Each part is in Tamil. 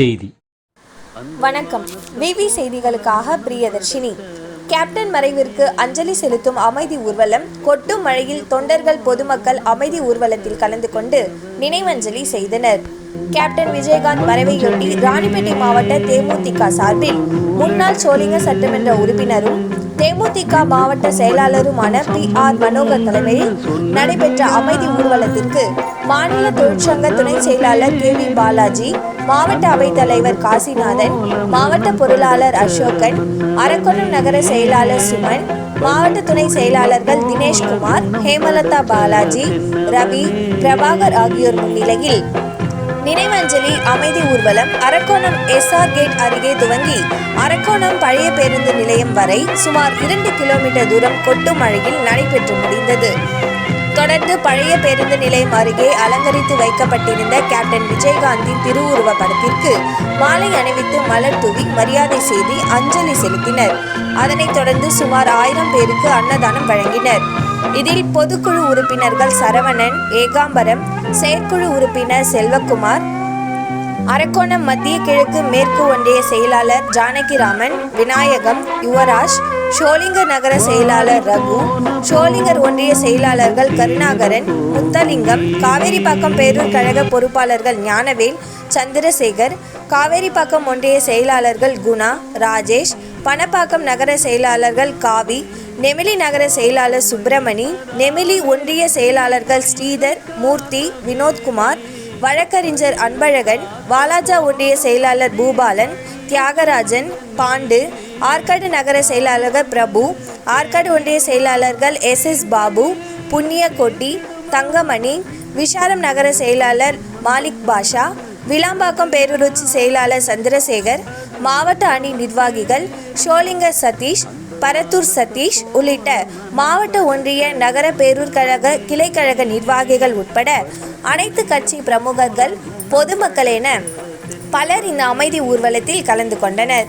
செய்தி. வணக்கம். விவி செய்திகளுக்காக பிரியதர்ஷினி. கேப்டன் மறைவிற்கு அஞ்சலி செலுத்தும் அமைதி ஊர்வலம் கொட்டும் மழையில் தொண்டர்கள் பொதுமக்கள் அமைதி ஊர்வலத்தில் கலந்து கொண்டு நினைவஞ்சலி செய்தனர். கேப்டன் விஜயகாந்த் மறைவையொட்டி ராணிப்பேட்டை மாவட்ட தேமுதிக சார்பில் முன்னாள் சோழிங்க சட்டமன்ற உறுப்பினரும் தேமுதிக மாவட்ட செயலாளருமான பி. ஆர். மனோகர் தலைமையில் நடைபெற்ற அமைதி ஊர்வலத்திற்கு மாநில தொழிற்சங்க துணை செயலாளர் கே. வி. பாலாஜி மாவட்ட அவைத்தலைவர் காசிநாதன் மாவட்ட பொருளாளர் அசோகன் அரக்கோணம் நகர செயலாளர் சுமன் மாவட்ட துணை செயலாளர்கள் தினேஷ்குமார் ஹேமலதா பாலாஜி ரவி பிரபாகர் ஆகியோர் முன்னிலையில் நினைவஞ்சலி அமைதி ஊர்வலம் அரக்கோணம் எஸ்ஆர் கேட் அருகே துவங்கி அரக்கோணம் பழைய பேருந்து நிலையம் வரை சுமார் இரண்டு கிலோமீட்டர் தூரம் கொட்டும் மழையில் நடைபெற்று முடிந்தது. தொடர்ந்து பழைய பேருந்து நிலையம் அருகே அலங்கரித்து வைக்கப்பட்டிருந்த கேப்டன் விஜயகாந்தின் திருவுருவ படத்திற்கு மாலை அணிவித்து மலர் தூவி மரியாதை செய்து அஞ்சலி செலுத்தினர். அதனைத் தொடர்ந்து சுமார் ஆயிரம் பேருக்கு அன்னதானம் வழங்கினர். இதில் பொதுக்குழு உறுப்பினர்கள் சரவணன் ஏகாம்பரம் செயற்குழு உறுப்பினர் செல்வகுமார் அரக்கோணம் மத்திய கிழக்கு மேற்கு ஒன்றிய செயலாளர் ஜானகிராமன் விநாயகம் யுவராஜ் ஷோலிங்கர் நகர செயலாளர் ரகு ஷோலிங்கர் ஒன்றிய செயலாளர்கள் கருணாகரன் முத்தலிங்கம் காவேரிப்பாக்கம் பேரூர் கழக பொறுப்பாளர்கள் ஞானவேல் சந்திரசேகர் காவேரிப்பாக்கம் ஒன்றிய செயலாளர்கள் குணா ராஜேஷ் பணப்பாக்கம் நகர செயலாளர்கள் காவி நெமிலி நகர செயலாளர் சுப்பிரமணி நெமிலி ஒன்றிய செயலாளர்கள் ஸ்ரீதர் மூர்த்தி வினோத்குமார் வழக்கறிஞர் அன்பழகன் வாலாஜா ஒன்றிய செயலாளர் பூபாலன் தியாகராஜன் பாண்டு ஆற்காடு நகர செயலாளர் பிரபு ஆற்காடு ஒன்றிய செயலாளர்கள் எஸ். எஸ். பாபு புண்ணியகொட்டி தங்கமணி விஷாலம் நகர செயலாளர் மாலிக் பாஷா விளாம்பாக்கம் பேரூராட்சி செயலாளர் சந்திரசேகர் மாவட்ட அணி நிர்வாகிகள் ஷோலிங்கர் சதீஷ் பரத்தூர் சதீஷ் உள்ளிட்ட மாவட்ட ஒன்றிய நகர பேரூர் கழக கிளைக்கழக நிர்வாகிகள் உட்பட அனைத்து கட்சி பிரமுகர்கள் பொதுமக்கள் என பலர் இந்த அமைதி ஊர்வலத்தில் கலந்து கொண்டனர்.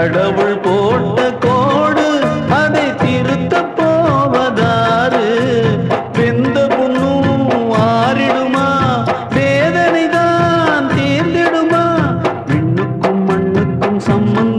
கடவுள் போட்ட கோடு அதை திருத்த போவதாறு. வெந்த புண்ணும் ஆறிடுமா? வேதனை தான் தீர்ந்திடுமா மண்ணுக்கும் சம்மந்தம்